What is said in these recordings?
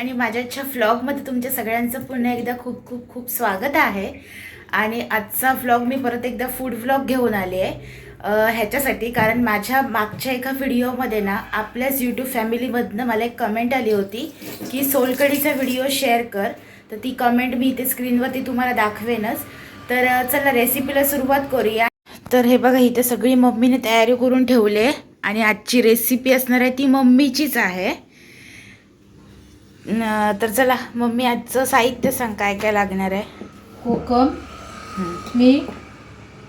आणि माझ्याच्या व्लॉगमध्ये तुमच्या सगळ्यांचं पुन्हा एकदा खूप खूप खूप स्वागत आहे. आणि आजचा व्लॉग मी परत एकदा फूड व्लॉग घेऊन आले आहे. ह्याच्यासाठी कारण माझ्या मागच्या एका व्हिडिओमध्ये ना आपल्याच यूट्यूब फॅमिलीमधनं मला एक कमेंट आली होती की सोलकडीचा व्हिडिओ शेअर कर. तर ती कमेंट मी इथे स्क्रीनवरती तुम्हाला दाखवेनच. तर चला रेसिपीला सुरुवात करूया. तर हे बघा इथे सगळी मम्मीने तयारी करून ठेवले आणि आजची रेसिपी असणार आहे ती मम्मीचीच आहे. तर चला मम्मी आजचं साहित्य सांग काय काय लागणार आहे? कोकम. मीठ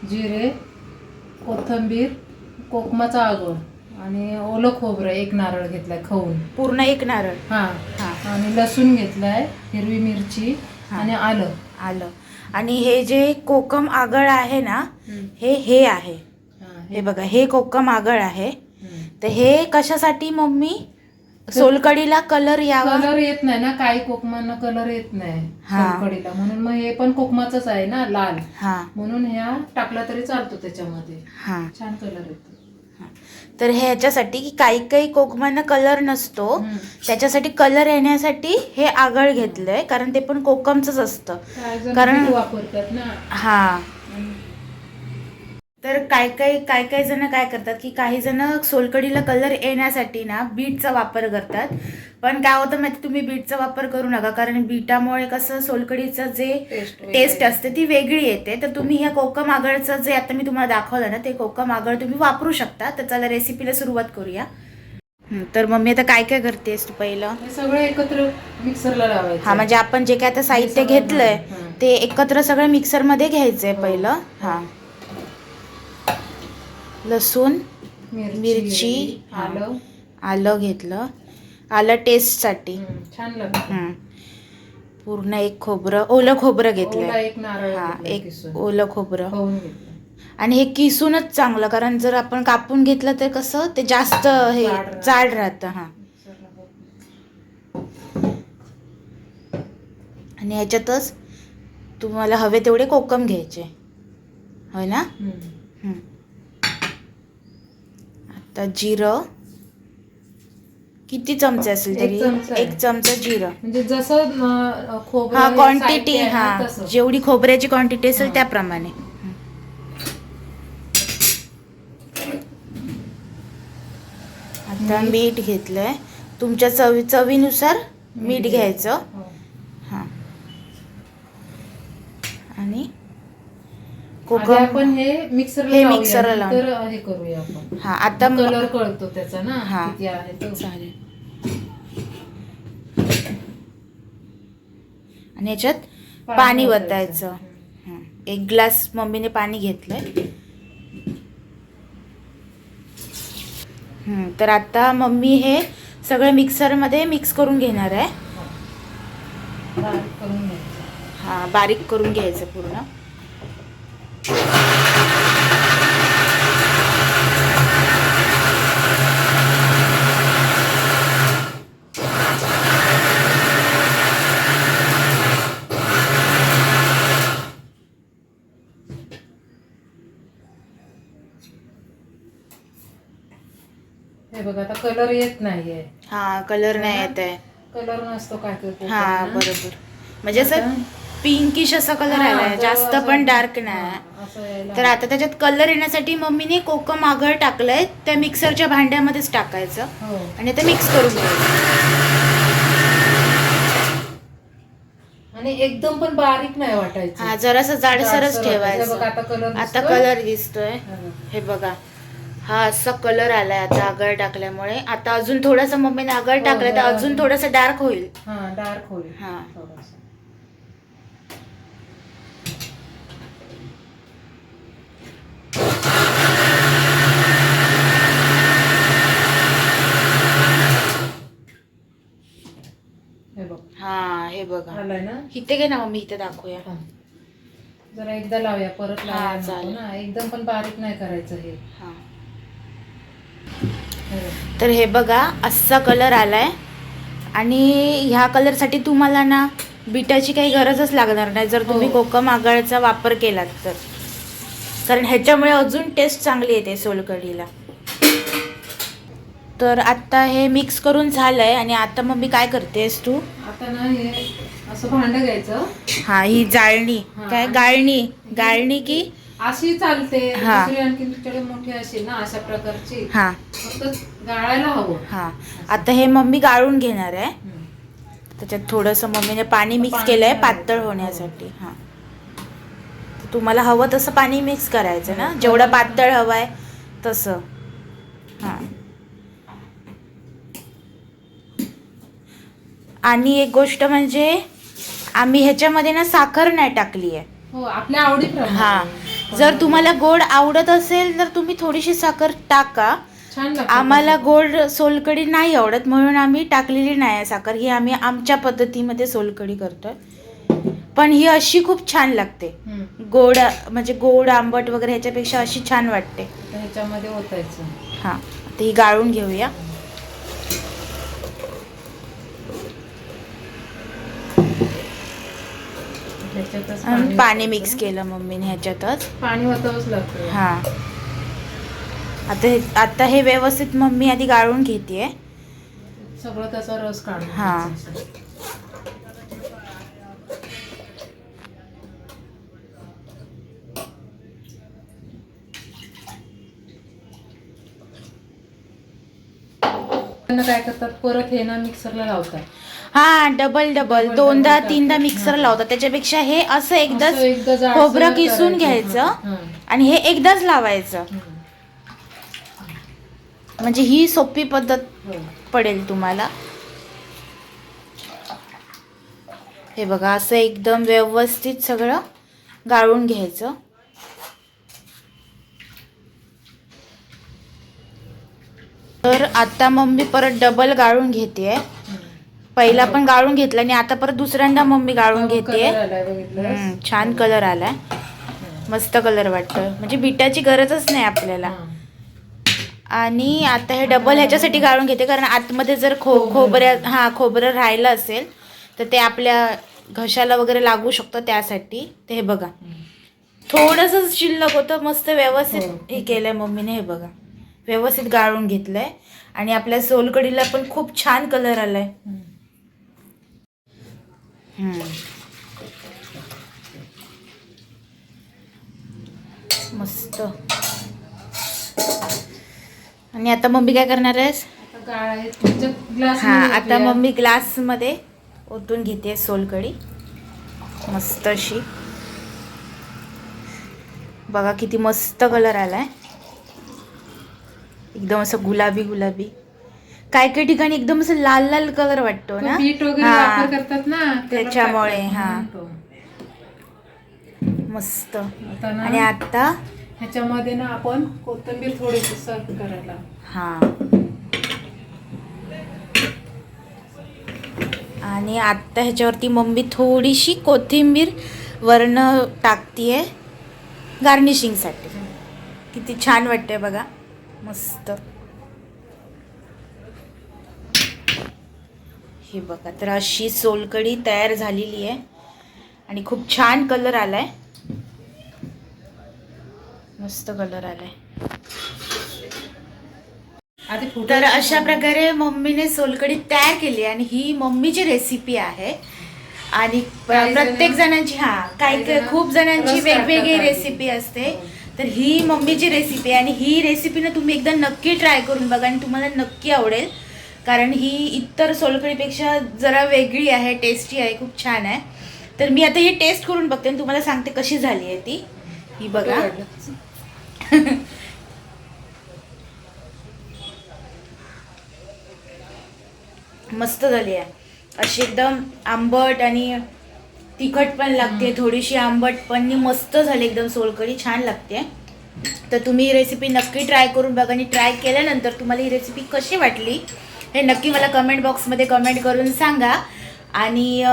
जिरे कोथिंबीर कोकमाचा आगळ आणि ओलं खोबरं एक नारळ घेतलाय खाऊन पूर्ण एक नारळ? हा. हा. आणि लसूण घेतलाय हिरवी मिरची हा. आणि आलं. आलं. आणि हे जे कोकम आगळ आहे ना हं. हे हे आहे. हा, हे बघा हे कोकम आगळ आहे. तर हे कशासाठी मम्मी? सोलकडीला कलर यावा. कलर येत नाही ना काही कोकमांना कलर येत नाही हा. सोलकडीला. म्हणून मग हे पण कोकमाचंच आहे ना लाल. हा. म्हणून ह्या टाकला तरी चालतो त्याच्यामध्ये. हा. छान कलर येतो. तर हे ह्याच्यासाठी की काही काही कोकमांना कलर नसतो. त्याच्यासाठी कलर येण्यासाठी हे आगळ घेतलंय कारण ते पण कोकमचंच असतं. जण कारण- वापरतात ना. हा. तर काय काय काय काय जण काय करतात की काही जण सोलकडीला कलर येण्यासाठी ना बीटचा वापर करतात. पण काय होतं माहिती तुम्ही बीटचा वापर करू नका. कारण बीटामुळे कसं सोलकडीचं जे टेस्ट टेस्ट असते ती वेगळी येते. तर तुम्ही ह्या कोकम आगळचं जे आता मी तुम्हाला दाखवलं ना ते कोकम आगळ तुम्ही वापरू शकता. तर चला रेसिपीला सुरुवात करूया. तर मम्मी आता काय काय करतेस तू पहिलं? सगळं एकत्र मिक्सरला लावायचं. हा म्हणजे आपण जे काय आता साहित्य घेतलंय. ते एकत्र सगळं मिक्सरमध्ये घ्यायचंय हो. पहिलं. हा. लसूण मिरची. आलं आलं घेतलं आलं टेस्टसाठी छान लागतं. पूर्ण एक खोबरं ओलं खोबरं नारळ हा एक. ओलं खोबरं घेतलं आणि हे किसूनच चांगलं कारण जर आपण कापून घेतलं तर कसं ते जास्त हे जाड राहतं. हा. आणि ह्याच्यातच तुम्हाला हवे तेवढे कोकम घ्यायचे होय ना आता जिरं किती चमचे असेल तरी. एक चमचा जिरं म्हणजे जसं हा क्वांटिटी हा. जेवढी खोबऱ्याची क्वांटिटी असेल. त्याप्रमाणे. आता मीठ. घेतलंय तुमच्या चवी चवीनुसार मीठ घ्यायचं हो. हा आणि कोकम आपण हे मिक्सरला मिक्सरला. नंतर हे करूया आपण. हा आता कलर कळतो त्याचा ना हा. किती आहे तो. चालेल. आणि याच्यात पाणी वतायचं. एक ग्लास मम्मीने पाणी घेतलंय. तर आता मम्मी हे सगळं मिक्सरमध्ये मिक्स करून घेणार आहे. हा बारीक करून घ्यायचं पूर्ण. हे बघा आता कलर येत नाहीये. हा कलर नाही येत आहे कलर नसतो काय काय हा. बरोबर. म्हणजे असं पिंकिश असा कलर हा, आलाय. जास्त असं- पण डार्क नाही. असं यायला तर आता त्याच्यात कलर येण्यासाठी मम्मीने कोकम आगळ टाकलंय. त्या मिक्सरच्या भांड्यामध्येच टाकायचं. हो. आणि ते मिक्स करून घ्यायचं. आणि एकदम पण बारीक नाही वाटायचं. हा जरासं जाडसरच जाडसर वाटायचं. ठेवायचं आता कलर आता दिसतोय. कलर दिसतोय. हा. बघा. हा असा कलर आलाय आता आगळ टाकल्यामुळे. आता अजून थोडासा मम्मीने आगळ हो, टाकलाय तर जरा- अजून थोडासा डार्क होईल. हा डार्क होईल. हा. थोडंसं. हे बघ हा हे बघा आलाय ना? इथे घे ना मम्मी इथे दाखवूया. जरा एकदा लावूया परत हा, लावूया नको चालेल. ना. एकदम पण बारीक नाही करायचं हे. हा. हे. तर हे बघा असा कलर आलाय. आणि ह्या कलरसाठी तुम्हाला ना बिटाची काही गरजच लागणार नाही जर तुम्ही हो. कोकम आगळचा वापर केलात तर. कारण ह्याच्यामुळे अजून टेस्ट चांगली येते सोलकडीला तर आत्ता हे मिक्स करून झालंय आणि आता मग मी काय करतेस तू? आता ना हे असं भांडं घ्यायचं. हा ही जाळणी. हा. काय गाळणी? गाळणी की? अशी चालते. हा. दुसरी आणखी तुमच्याकडे मोठी ना अशा प्रकारची. हा. फक्त गाळायला हवं. हा. आता हे मम्मी गाळून घेणार आहे. हम्म. त्याच्यात थोडंसं मम्मीने पाणी मिक्स पाणी केलंय घालायचं. पातळ होण्यासाठी. हा. तुम्हाला हवं तसं पाणी मिक्स करायचं ना. जेवढं पातळ हवं आहे तसं. हा. आणि एक गोष्ट म्हणजे आम्ही ह्याच्यामध्ये ना साखर नाही टाकली आहे. हो आपल्या आवडीप्रमाणे. हा. जर तुम्हाला गोड आवडत असेल तर तुम्ही थोडीशी साखर टाका. छान लागतं आम्हाला गोड सोलकडी नाही आवडत म्हणून आम्ही टाकलेली नाही आहे साखर. ही आम्ही आमच्या पद्धतीमध्ये सोलकडी करतोय. पण ही अशी खूप छान लागते. हम्म. गोड म्हणजे गोड आंबट वगैरे ह्याच्यापेक्षा अशी छान वाटते. ह्याच्यामध्ये ओतायचं. हां. आता ही गाळून घेऊया. त्याच्यातच आणि पाणी. मिक्स केलं मम्मीने ह्याच्यातच पाणी ओतावंच लागतं हां आता हे आता हे व्यवस्थित मम्मी आधी गाळून घेते सगळं त्याचा रस काढून हा. घ्यायचा. त्यांना काय करतात परत हे ना मिक्सरला लावतात हा डबल डबल दोनदा तीनदा. मिक्सर. लावतात त्याच्यापेक्षा हे असं एकदाच खोबरं किसून. घ्यायचं आणि हे एकदाच लावायचं. म्हणजे ही सोपी पद्धत. पडेल तुम्हाला हे बघा असं एकदम व्यवस्थित सगळं गाळून घ्यायचं तर आता मम्मी परत डबल गाळून घेते पहिला पण गाळून घेतला आणि आता परत दुसऱ्यांदा मम्मी गाळून घेते? छान कलर आलाय. मस्त कलर वाटतं. म्हणजे बिटाची गरजच नाही आपल्याला. आणि आता हे डबल ह्याच्यासाठी गाळून घेते कारण आतमध्ये जर खो खोबऱ्या हा खोबरं राहिलं असेल तर ते आपल्या घशाला वगैरे लागू शकतं त्यासाठी. ते हे बघा. थोडंसं शिल्लक होतं मस्त व्यवस्थित हो. हे केलंय मम्मीने हे बघा. व्यवस्थित गाळून घेतलंय. आणि आपल्या सोलकडीला पण खूप छान कलर आलाय. मस्त. आणि आता मम्मी काय करणार आहेस? हा आता मम्मी ग्लासमध्ये ओतून घेते सोलकडी मस्त अशी. बघा किती मस्त कलर आलाय. एकदम असं गुलाबी गुलाबी. काय काही ठिकाणी एकदम असं लाल लाल कलर वाटतो ना? पीठ वगैरे. वापर करतात ना त्याच्यामुळे. हा. मस्त. आणि आता? ह्याच्यामध्ये ना आपण कोथिंबीर थोडीशी सर्व करायला. हा. आणि आता ह्याच्यावरती मम्मी थोडीशी कोथिंबीर वरण टाकतीये गार्निशिंगसाठी किती छान वाटते बघा. मस्त. हे बघा तर अशी सोलकडी तयार झालेली आहे. आणि खूप छान कलर आलाय. मस्त कलर आलाय. तर अशा प्रकारे मम्मीने सोलकडी तयार केली आणि ही मम्मीची रेसिपी आहे. आणि प्रत्येक जणांची हा काही खूप जणांची वेगवेगळी रेसिपी. असते. तर ही मम्मीची रेसिपी आहे आणि ही रेसिपी ना तुम्ही एकदा नक्की ट्राय करून बघा आणि तुम्हाला नक्की आवडेल. कारण ही इतर सोलकडीपेक्षा जरा वेगळी आहे टेस्टी आहे खूप छान आहे. तर मी आता ही टेस्ट करून बघते आणि तुम्हाला सांगते कशी झाली आहे ती. ही बघा. मस्त झाली आहे. अशी एकदम आंबट आणि तिखट पण लागते थोडीशी आंबट पण मस्त झाली एकदम सोलकडी छान लागते. तर तुम्ही ही रेसिपी नक्की ट्राय करून बघा आणि ट्राय केल्यानंतर तुम्हाला ही रेसिपी कशी वाटली हे नक्की मला कमेंट बॉक्समध्ये कमेंट करून सांगा. आणि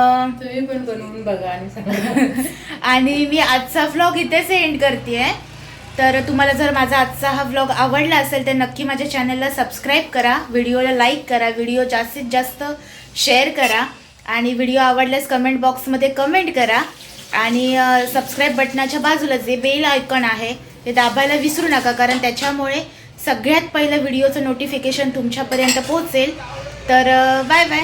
तुम्ही पण बनवून बघा आणि सांगा. आणि मी आजचा व्लॉग इथेच एंड करते तर तुम्हाला जर माझा आजचा हा व्लॉग आवडला असेल तर नक्की माझ्या चॅनलला सबस्क्राईब करा. व्हिडिओला लाईक करा. व्हिडिओ जास्तीत जास्त शेअर करा. आणि व्हिडिओ आवडल्यास कमेंट बॉक्समध्ये कमेंट करा. आणि सबस्क्राईब बटनाच्या बाजूला जे बेल आयकॉन आहे ते दाबायला विसरू नका कारण त्याच्यामुळे सगळ्यात पहिलं व्हिडिओचं नोटिफिकेशन तुमच्यापर्यंत पोहोचेल. तर बाय बाय